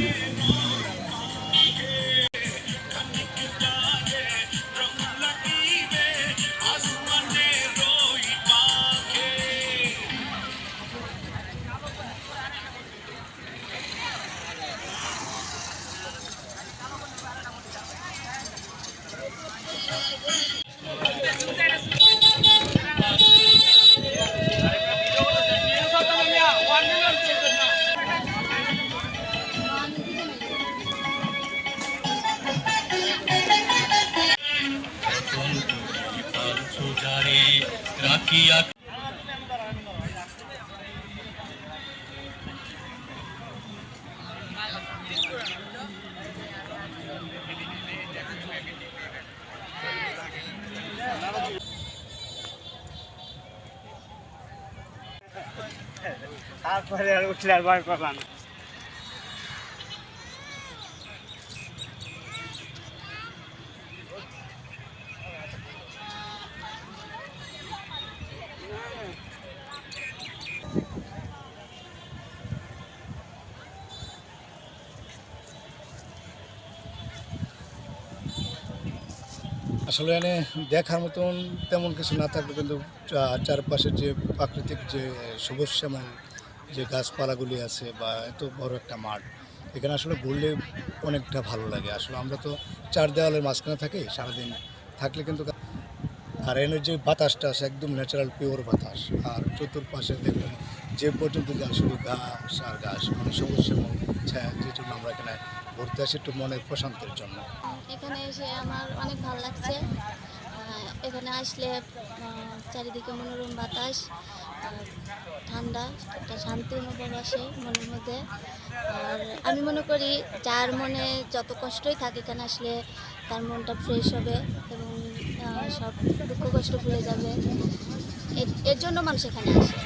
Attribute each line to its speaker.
Speaker 1: Yeah. রাখিয়া
Speaker 2: তারপরে আর উঠলে আর ভয় করলাম
Speaker 3: আসলে এনে দেখার মতন তেমন কিছু না থাকলে কিন্তু চারপাশের যে প্রাকৃতিক যে সবুজ শ্যামল যে গাছপালাগুলি আছে বা এত বড় একটা মাঠ, এখানে আসলে ঘুরলে অনেকটা ভালো লাগে। আসলে আমরা তো চার দেওয়ালের মাঝখানে থাকি, সারাদিন থাকলে কিন্তু আর এনের যে বাতাসটা আছে, একদম ন্যাচারাল পিওর বাতাস। আর চতুর্পাশে দেখবেন যে পর্যন্ত যান শুধু ঘাস আর ঘাস মানে সবুজ শ্যামল ছায়া যে জন্য আমরা এখানে ঘুরতে আসি একটু মনের প্রশান্তির জন্য।
Speaker 4: এখানে এসে আমার অনেক ভালো লাগছে। এখানে আসলে চারিদিকে মনোরম বাতাস ঠান্ডা, একটা শান্তি অনুভব আসে মনের মধ্যে। আর আমি মনে করি যার মনে যত কষ্টই থাকে এখানে আসলে তার মনটা ফ্রেশ হবে এবং সব দুঃখ কষ্ট ভুলে যাবে। এর জন্য মানুষ এখানে আসে।